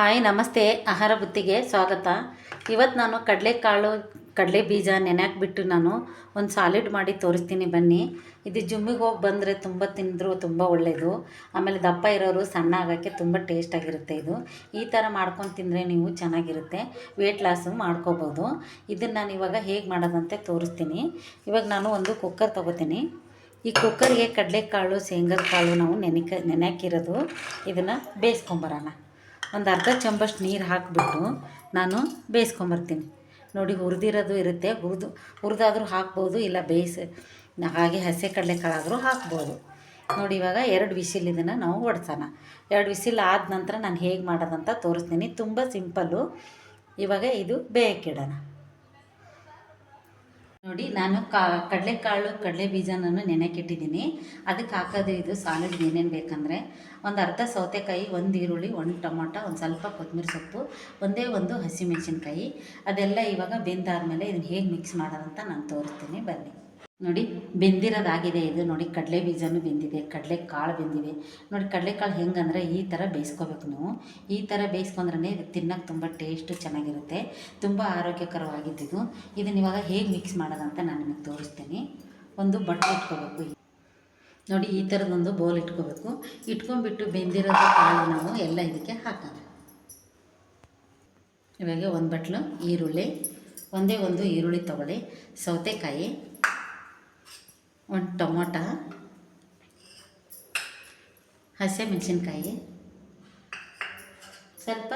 Hi, ನಮಸ್ತೆ. ಆಹಾರ ಬುತ್ತಿಗೆ ಸ್ವಾಗತ. ಇವತ್ತು ನಾನು ಕಡಲೆಕಾಳು ಕಡಲೆ ಬೀಜ ನೆನೆಹಾಕ್ಬಿಟ್ಟು ನಾನು ಒಂದು ಸಾಲಿಡ್ ಮಾಡಿ ತೋರಿಸ್ತೀನಿ ಬನ್ನಿ. ಇದು ಜಿಮ್ಮಿಗೆ ಹೋಗಿ ಬಂದರೆ ತುಂಬ ತಿಂದರೂ, ತುಂಬ ಒಳ್ಳೆಯದು ಆಮೇಲೆ ದಪ್ಪ ಇರೋರು ಸಣ್ಣ ಆಗೋಕ್ಕೆ ತುಂಬ ಟೇಸ್ಟಾಗಿರುತ್ತೆ ಇದು. ಈ ಥರ ಮಾಡ್ಕೊಂಡು ತಿಂದರೆ ನೀವು ಚೆನ್ನಾಗಿರುತ್ತೆ. ವೇಟ್ ಲಾಸು ಮಾಡ್ಕೋಬೋದು. ಇದನ್ನು ನಾನು ಇವಾಗ ಹೇಗೆ ಮಾಡೋದಂತೆ ತೋರಿಸ್ತೀನಿ. ಇವಾಗ ನಾನು ಒಂದು ಕುಕ್ಕರ್ ತೊಗೋತೀನಿ. ಈ ಕುಕ್ಕರ್ಗೆ ಕಡಲೆಕಾಳು ಶೇಂಗದ ಕಾಳು ನಾವು ನೆನೆಕ, ನೆನೆಯಾಕಿರೋದು. ಇದನ್ನು ಬೇಯಿಸ್ಕೊಂಬರೋಣ ಒಂದು ಅರ್ಧ ಚಂಬಷ್ಟು ನೀರು ಹಾಕಿಬಿಟ್ಟು ನಾನು ಬೇಯಿಸ್ಕೊಂಬರ್ತೀನಿ. ನೋಡಿ, ಹುರಿದಿರೋದು ಇರುತ್ತೆ. ಹುರಿದು, ಹುರಿದಾದರೂ ಹಾಕ್ಬೋದು, ಇಲ್ಲ ಬೇಯಿಸಿ, ಹಾಗೆ ಹಸಿ ಕಡಲೆಕಾಳಾದರೂ ಹಾಕ್ಬೋದು. ನೋಡಿ, ಇವಾಗ ಎರಡು ವಿಸಿಲ್ ಇದನ್ನು ನಾವು ಒಡ್ಸೋಣ. ಎರಡು ವಿಸಿಲ್ ಆದ ನಂತರ ನಾನು ಹೇಗೆ ಮಾಡೋದಂತ ತೋರಿಸ್ತೀನಿ. ತುಂಬ ಸಿಂಪಲ್ಲು. ಇವಾಗ ಇದು ಬೇಯಕ್ಕಿಡೋಣ ನೋಡಿ, ನಾನು ಕಾ, ಕಡಲೆಕಾಳು, ಕಡಲೆ ಬೀಜ ನಾನು ನೆನೆಕಿಟ್ಟಿದ್ದೀನಿ. ಅದಕ್ಕೆ ಹಾಕೋದು ಇದು ಸಾಲಿಡ್ ಏನೇನು ಬೇಕಂದರೆ, ಒಂದು ಅರ್ಧ ಸೌತೆಕಾಯಿ, ಒಂದು ಈರುಳ್ಳಿ, ಒಂದು ಟೊಮೊಟೊ, ಒಂದು ಸ್ವಲ್ಪ ಕೊತ್ತಂಬರಿ ಸೊಪ್ಪು, ಒಂದೇ ಒಂದು ಹಸಿಮೆಣಸಿನ್ಕಾಯಿ. ಅದೆಲ್ಲ ಇವಾಗ ಬೆಂದಾದ್ಮೇಲೆ ಇದನ್ನು ಹೇಗೆ ಮಿಕ್ಸ್ ಮಾಡೋದಂತ ನಾನು ತೋರಿಸ್ತೀನಿ. ಬನ್ನಿ. ನೋಡಿ, ಬೆಂದಿರೋದಾಗಿದೆ ಇದು. ನೋಡಿ, ಕಡಲೆ ಬೀಜನೂ ಬೆಂದಿದೆ, ಕಡಲೆ ಕಾಳು ಬೆಂದಿದೆ ನೋಡಿ ಕಡಲೆಕಾಳು ಹೆಂಗಂದರೆ ಈ ಥರ ಬೇಯಿಸ್ಕೋಬೇಕು ನಾವು. ಈ ಥರ ಬೇಯಿಸ್ಕೊಂಡ್ರೆ ಇದು ತಿನ್ನೋಕೆ ತುಂಬ ಟೇಸ್ಟು ಚೆನ್ನಾಗಿರುತ್ತೆ. ತುಂಬ ಆರೋಗ್ಯಕರವಾಗಿದ್ದು ಇದನ್ನು ಇವಾಗ ಹೇಗೆ ಮಿಕ್ಸ್ ಮಾಡೋದಂತ ನಾನು ನಿಮಗೆ ತೋರಿಸ್ತೀನಿ. ಒಂದು ಬಟ್ಟೆ ಇಟ್ಕೋಬೇಕು. ನೋಡಿ, ಈ ಥರದೊಂದು ಬೌಲ್ ಇಟ್ಕೋಬೇಕು. ಇಟ್ಕೊಂಡ್ಬಿಟ್ಟು ಬೆಂದಿರೋದು ಕಾಳು ನಾವು ಎಲ್ಲ ಇದಕ್ಕೆ ಹಾಕೋಣ. ಇವಾಗ ಒಂದು ಬಟ್ಲು ಈರುಳ್ಳಿ, ಒಂದೇ ಒಂದು ಈರುಳ್ಳಿ ತೊಗೊಳ್ಳಿ. ಸೌತೆಕಾಯಿ ಒಂದು ಟೊಮೊಟ ಹಸಿಮೆಣಸಿನ್ಕಾಯಿ ಸ್ವಲ್ಪ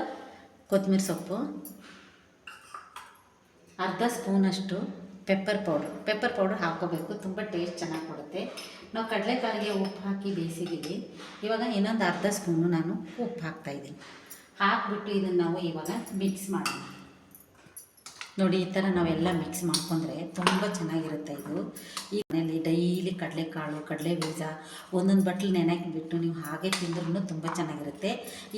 ಕೊತ್ತಂಬರಿ ಸೊಪ್ಪು, ಅರ್ಧ ಸ್ಪೂನಷ್ಟು ಪೆಪ್ಪರ್ ಪೌಡ್ರ್ ಪೆಪ್ಪರ್ ಪೌಡ್ರ್ ಹಾಕೋಬೇಕು ತುಂಬ ಟೇಸ್ಟ್ ಚೆನ್ನಾಗಿ ಕೊಡುತ್ತೆ. ನಾವು ಕಡಲೆಕಾಳಿಗೆ ಉಪ್ಪು ಹಾಕಿ ಬೇಯಿಸಿದ್ದೀವಿ. ಇವಾಗ ಇನ್ನೊಂದು ಅರ್ಧ ಸ್ಪೂನು ನಾನು ಉಪ್ಪು ಹಾಕ್ತಾಯಿದ್ದೀನಿ ಹಾಕ್ಬಿಟ್ಟು ಇದನ್ನು ನಾವು ಇವಾಗ ಮಿಕ್ಸ್ ಮಾಡೋಣ. ನೋಡಿ, ಈ ಥರ ನಾವೆಲ್ಲ ಮಿಕ್ಸ್ ಮಾಡ್ಕೊಂಡ್ರೆ ತುಂಬ ಚೆನ್ನಾಗಿರುತ್ತೆ ಇದು. ಈ ಕಡಲೆಕಾಳು ಕಡಲೆ ಬೀಜ ಒಂದೊಂದು ಬಟ್ಲು ನೆನೆಗೆ ಬಿಟ್ಟು ನೀವು ಹಾಗೆ ತಿಂದ್ರೂ ತುಂಬ ಚೆನ್ನಾಗಿರುತ್ತೆ.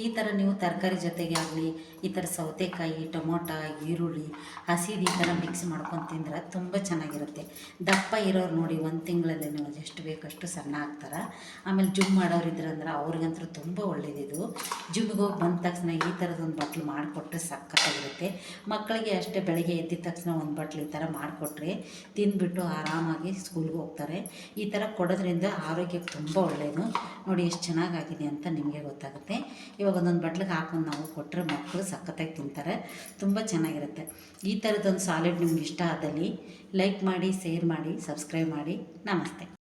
ಈ ಥರ ನೀವು ತರಕಾರಿ ಜೊತೆಗೆ ಆಗಲಿ, ಈ ಥರ ಸೌತೆಕಾಯಿ, ಟೊಮೊಟ, ಈರುಳ್ಳಿ, ಹಸಿದು ಈ ಥರ ಮಿಕ್ಸ್ ಮಾಡ್ಕೊಂಡು ತಿಂದ್ರೆ ತುಂಬ ಚೆನ್ನಾಗಿರುತ್ತೆ. ದಪ್ಪ ಇರೋರು ನೋಡಿ ಒಂದು ತಿಂಗಳಲ್ಲಿ ನೀವು ಎಷ್ಟು ಬೇಕಷ್ಟು ಸಣ್ಣ ಆಗ್ತಾರೆ. ಆಮೇಲೆ ಜುಮ್ ಮಾಡೋರು ಇದ್ರಂದ್ರೆ ಅವ್ರಿಗಂತೂ ತುಂಬ ಒಳ್ಳೇದಿದು ಜಿಮ್ಗೆ ಹೋಗಿ ಬಂದ ತಕ್ಷಣ ಈ ಥರದೊಂದು ಬಟ್ಲು ಮಾಡಿಕೊಟ್ರೆ ಸಕ್ಕತ್ತಾಗಿರುತ್ತೆ ಮಕ್ಕಳಿಗೆ ಅಷ್ಟೇ ಬೆಳಗ್ಗೆ ಎದ್ದಿದ ತಕ್ಷಣ ಒಂದು ಬಟ್ಲು ಈ ಥರ ಮಾಡಿಕೊಟ್ರೆ ತಿಂದ್ಬಿಟ್ಟು ಆರಾಮಾಗಿ ಸ್ಕೂಲ್ಗೆ ಹೋಗ್ತಾರೆ. ಈ ಥರ ಕೊಡೋದ್ರಿಂದ ಆರೋಗ್ಯಕ್ಕೆ ತುಂಬ ಒಳ್ಳೆಯದು ನೋಡಿ ಎಷ್ಟು ಚೆನ್ನಾಗಾಗಿದೆ ಅಂತ ನಿಮಗೆ ಗೊತ್ತಾಗುತ್ತೆ. ಇವಾಗ ಒಂದೊಂದು ಬಟ್ಲಿಗೆ ಹಾಕೊಂಡು ನಾವು ಕೊಟ್ಟರೆ ಮಕ್ಕಳು ಸಖತ್ತಾಗಿ ತಿಂತಾರೆ. ತುಂಬ ಚೆನ್ನಾಗಿರುತ್ತೆ. ಈ ಥರದ್ದೊಂದು ಸಾಲಿಡ್ ನಿಮ್ಗೆ ಇಷ್ಟ ಆದಲ್ಲಿ ಲೈಕ್ ಮಾಡಿ ಶೇರ್ ಮಾಡಿ ಸಬ್ಸ್ಕ್ರೈಬ್ ಮಾಡಿ. ನಮಸ್ತೆ.